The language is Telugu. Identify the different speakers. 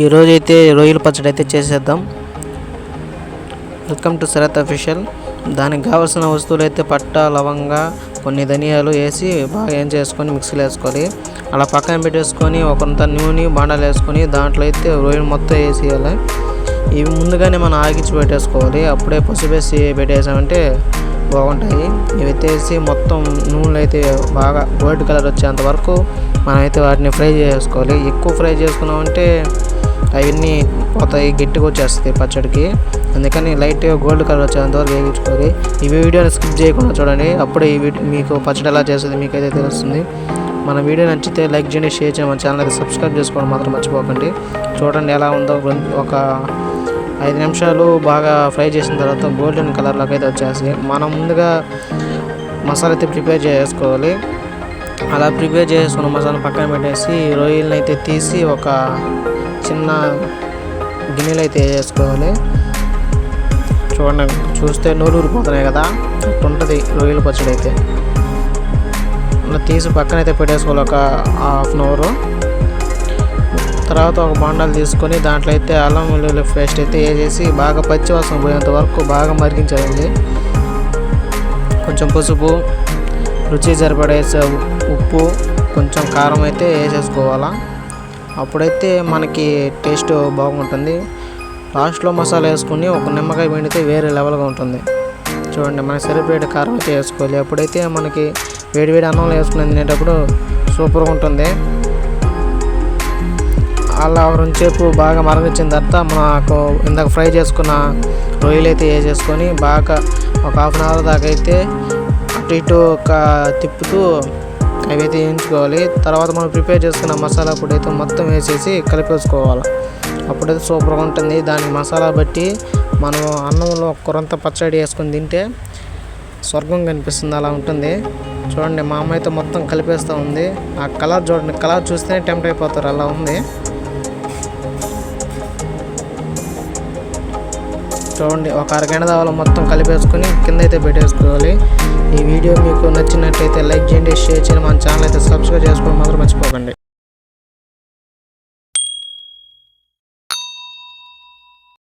Speaker 1: ఈరోజు అయితే రొయ్యల పచ్చడి అయితే చేసేద్దాం. వెల్కమ్ టు శరత్ అఫీషియల్ దానికి కావాల్సిన వస్తువులు అయితే పట్ట లవంగా కొన్ని ధనియాలు వేసి బాగా ఏం చేసుకొని మిక్సీలో వేసుకోవాలి. అలా పక్కన పెట్టేసుకొని ఒకంత నూనె బాండాలు వేసుకొని దాంట్లో అయితే రొయ్యలు మొత్తం వేసేయాలి. ఇవి ముందుగానే మనం ఆగించి పెట్టేసుకోవాలి. అప్పుడే పసిపేసి పెట్టేసామంటే బాగుంటాయి. ఇవి వేసి మొత్తం నూనెలు అయితే బాగా గోల్డ్ కలర్ వచ్చేంత వరకు మనమైతే వాటిని ఫ్రై చేసుకోవాలి. ఎక్కువ ఫ్రై చేసుకున్నామంటే అవన్నీ పోతాయి గట్టిగా వచ్చేస్తాయి పచ్చడికి. అందుకని లైట్గా గోల్డ్ కలర్ వచ్చేంత వరకు వేయించుకోవాలి ఈ వీడియోని స్కిప్ చేయకుండా చూడండి. అప్పుడే ఈ వీడియో మీకు పచ్చడి ఎలా చేస్తుంది మీకైతే తెలుస్తుంది. మన వీడియో నచ్చితే లైక్ చేయండి షేర్ చేయండి. మన ఛానల్కి అయితే సబ్స్క్రైబ్ చేసుకోవడం మాత్రం మర్చిపోకండి. చూడండి ఎలా ఉందో ఒక ఐదు నిమిషాలు బాగా ఫ్రై చేసిన తర్వాత గోల్డెన్ కలర్లోకి అయితే వచ్చేసి మనం ముందుగా మసాలా అయితే ప్రిపేర్ చేసుకోవాలి. అలా ప్రిపేర్ చేసుకున్న మసాలా పక్కన పెట్టేసి రొయ్యలను అయితే తీసి ఒక చిన్న గిన్నెలు అయితే వేసుకోవాలి. చూడండి చూస్తే నూరు ఊరిపోతున్నాయి కదా ఉంటుంది రొయ్యల పచ్చడి అయితే అలా తీసి పక్కన అయితే పెట్టేసుకోవాలి ఒక హాఫ్ అన్ అవర్. తర్వాత ఒక బాండాలు తీసుకొని దాంట్లో అయితే అల్లం వెల్లుల్లి పేస్ట్ అయితే వేసేసి బాగా పచ్చివాసన పోయేంత వరకు బాగా మరిగించాలండి. కొంచెం పసుపు రుచి సరిపడేసే ఉప్పు కొంచెం కారం అయితే వేసేసుకోవాలా. అప్పుడైతే మనకి టేస్ట్ బాగుంటుంది. లాస్ట్లో మసాలా వేసుకుని ఒక నిమ్మకాయ పిండితే వేరే లెవెల్గా ఉంటుంది. చూడండి మనకి సరిపడే కారం అయితే వేసుకోవాలి. అప్పుడైతే మనకి వేడివేడి అన్నంలో వేసుకుని తినేటప్పుడు సూపర్గా ఉంటుంది. అలా రెండుసేపు బాగా మరణించిన తర్వాత మనకు ఇందాక ఫ్రై చేసుకున్న రొయ్యలు అయితే వేసేసుకొని బాగా ఒక హాఫ్ అన్ అవర్ దాకా అయితే అటు ఇటు ఒక తిప్పుతూ అవి అయితే వేయించుకోవాలి. తర్వాత మనం ప్రిపేర్ చేసుకున్న మసాలా పొడి అయితే మొత్తం వేసేసి కలిపేసుకోవాలి అప్పుడైతే సూపర్గా ఉంటుంది. దానికి మసాలా బట్టి మనం అన్నంలో కొరంత పచ్చడి వేసుకొని తింటే స్వర్గం కనిపిస్తుంది. అలా ఉంటుంది. చూడండి మా అమ్మ అయితే మొత్తం కలిపేస్తూ ఉంది. ఆ కలర్ చూడండి. కలర్ చూస్తేనే టెంప్ట్ అయిపోతారు. అలా ఉంది. చూడండి ఒక అరగంట దావాలో మొత్తం కలిపేసుకొని కింద అయితే పెట్టేసుకోవాలి. వీడియో మీకు నచ్చినట్లయితే లైక్ చేయండి షేర్ చేయండి మన ఛానల్ అయితే సబ్స్క్రైబ్ చేసుకోవడం మాత్రం మర్చిపోకండి.